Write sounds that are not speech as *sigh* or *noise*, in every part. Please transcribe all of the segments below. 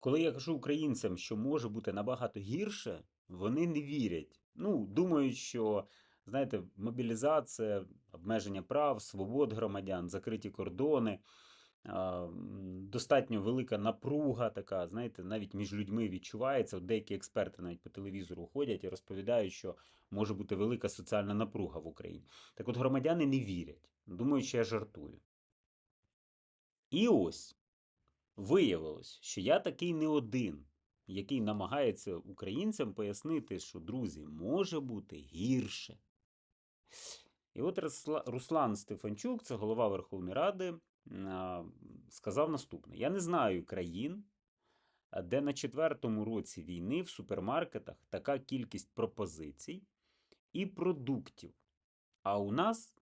Коли я кажу українцям, що може бути набагато гірше, вони не вірять. Ну, думають, що, знаєте, мобілізація, обмеження прав, свобод громадян, закриті кордони, достатньо велика напруга така, знаєте, навіть між людьми відчувається. Деякі експерти навіть по телевізору ходять і розповідають, що може бути велика соціальна напруга в Україні. Так от громадяни не вірять, думають, що я жартую. І ось. Виявилось, що я такий не один, який намагається українцям пояснити, що, друзі, може бути гірше. І от Руслан Стефанчук, це голова Верховної Ради, сказав наступне: Я не знаю країн, де на четвертому році війни в супермаркетах така кількість пропозицій і продуктів. А у нас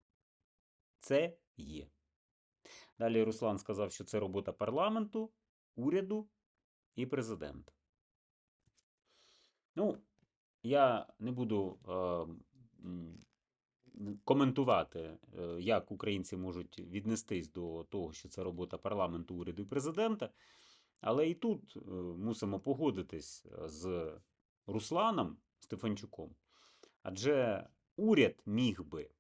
це є. Далі Руслан сказав, що це робота парламенту, уряду і президента. Ну, я не буду е, коментувати, е, як українці можуть віднестись до того, що це робота парламенту, уряду і президента. Але і тут е, мусимо погодитись з Русланом Стефанчуком. Адже уряд міг би,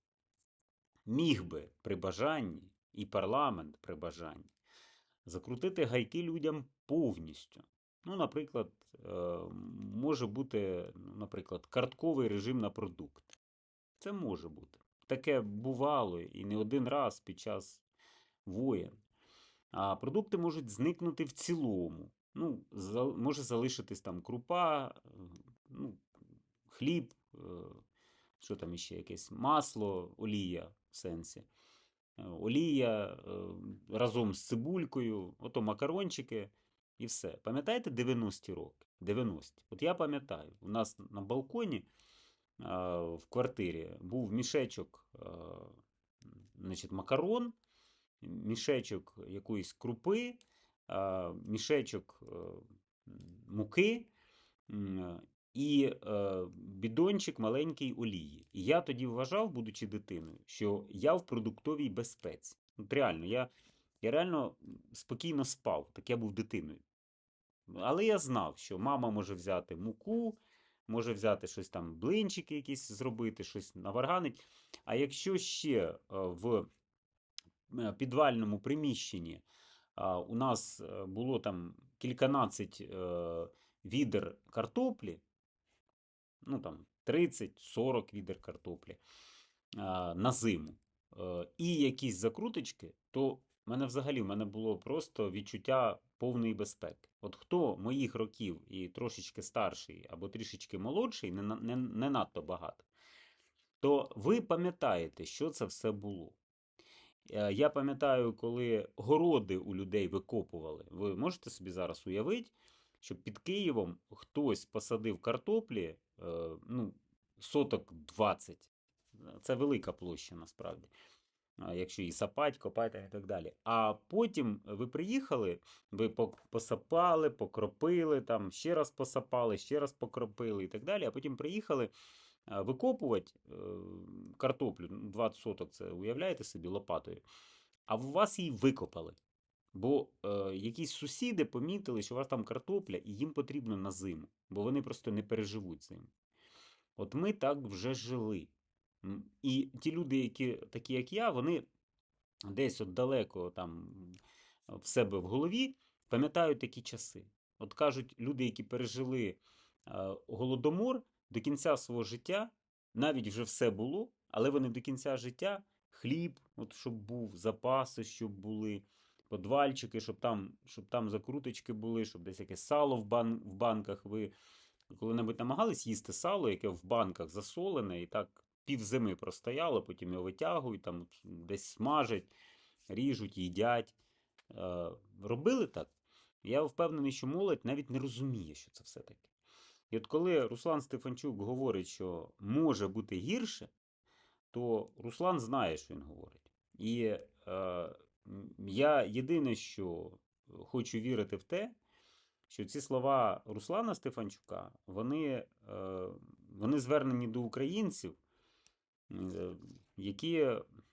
міг би при бажанні, і парламент при бажанні закрутити гайки людям повністю. Ну, наприклад, е, може бути, ну, наприклад, картковий режим на продукти. Це може бути. Таке бувало і не один раз під час воєн. А продукти можуть зникнути в цілому. Ну, може залишитись там крупа, е, ну, хліб, е, що там іще якесь масло, олія в сенсі. Е, Олія е, разом з цибулькою, ото макарончики і все. Пам'ятаєте 90-ті роки? 90-ті. От я пам'ятаю, у нас на балконі в квартирі був мішечок значить, макарон, мішечок якоїсь крупи, мішечок е, муки і е, бідончик маленький олії. І я тоді вважав, будучи дитиною, що я в продуктовій безпеці. От реально, я, я реально спокійно спав, так я був дитиною. Але я знав, що мама може взяти муку, може взяти щось там, блинчики якісь зробити, щось наварганить. А якщо ще е, в е, підвальному приміщенні у нас е, було там кільканадцять е, відер картоплі, ну там 30-40 відер картоплі на зиму, е, і якісь закруточки, то в мене взагалі в мене було просто відчуття повної безпеки. От хто моїх років і трошечки старший або трішечки молодший, не, не, не надто багато, то ви пам'ятаєте, що це все було. Е, Я пам'ятаю, коли городи у людей викопували. Ви можете собі зараз уявити, що під Києвом хтось посадив картоплі, ну, соток 20. Це велика площа насправді. Якщо її сапать, копати і так далі. А потім ви приїхали, ви посапали, покропили, там ще раз посапали, ще раз покропили і так далі. А потім приїхали викопувати е, картоплю, ну, 20 соток, це уявляєте собі лопатою. А у вас її викопали. Бо е, якісь сусіди помітили, що у вас там картопля, і їм потрібно на зиму, бо вони просто не переживуть зиму. От ми так вже жили. І ті люди, які такі, як я, вони десь от далеко там в себе в голові пам'ятають такі часи. От кажуть, люди, які пережили е, голодомор до кінця свого життя, навіть вже все було, але вони до кінця життя хліб, от щоб був, запаси, щоб були, подвальчики, щоб там, щоб там закруточки були, щоб десь якесь сало в, бан, в банках. Ви коли-небудь намагались їсти сало, яке в банках засолене, і так півзими простояло, потім його витягують, там десь смажать, ріжуть, їдять. Е, робили так? Я впевнений, що молодь навіть не розуміє, що це все таке. І от коли Руслан Стефанчук говорить, що може бути гірше, то Руслан знає, що він говорить. І е, я єдине, що хочу вірити в те, що ці слова Руслана Стефанчука, вони, е, вони звернені до українців, е, які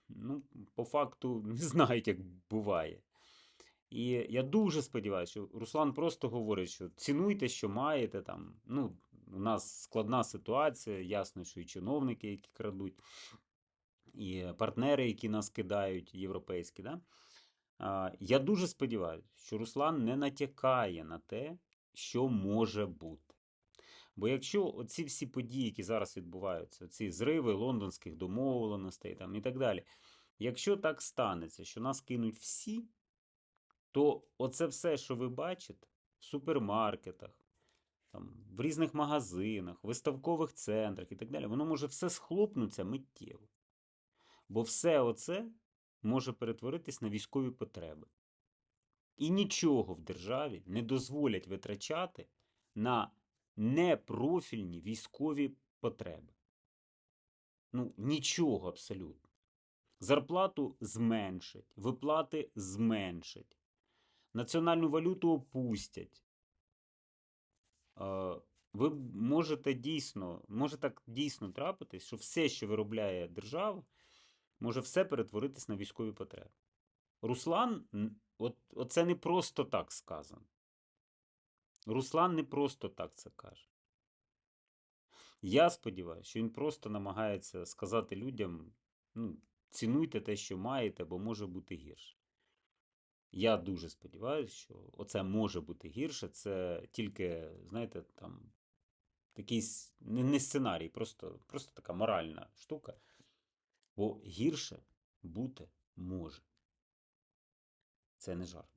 ну, по факту *laughs* не знають, як буває. І я дуже сподіваюся, що Руслан просто говорить, що цінуйте, що маєте там. Ну, у нас складна ситуація, ясно, що і чиновники, які крадуть, і партнери, які нас кидають, європейські. Да? Я дуже сподіваюся, що Руслан не натякає на те, що може бути. Бо якщо оці всі події, які зараз відбуваються, ці зриви лондонських домовленостей там, і так далі, якщо так станеться, що нас кинуть всі, то оце все, що ви бачите в супермаркетах, там, в різних магазинах, виставкових центрах і так далі, воно може все схлопнутися миттєво. Бо все оце може перетворитись на військові потреби. І нічого в державі не дозволять витрачати на непрофільні військові потреби. Ну, нічого абсолютно. Зарплату зменшать, виплати зменшать, національну валюту опустять. Ви можете дійсно, може так дійсно трапитись, що все, що виробляє держава, може все перетворитись на військові потреби. Руслан, от, оце не просто так сказано. Руслан не просто так це каже. Я сподіваюся, що він просто намагається сказати людям: ну, цінуйте те, що маєте, бо може бути гірше. Я дуже сподіваюся, що оце може бути гірше. Це тільки, знаєте, там такий не, сценарій, просто, просто така моральна штука. Бо гірше бути може. Це не жарт.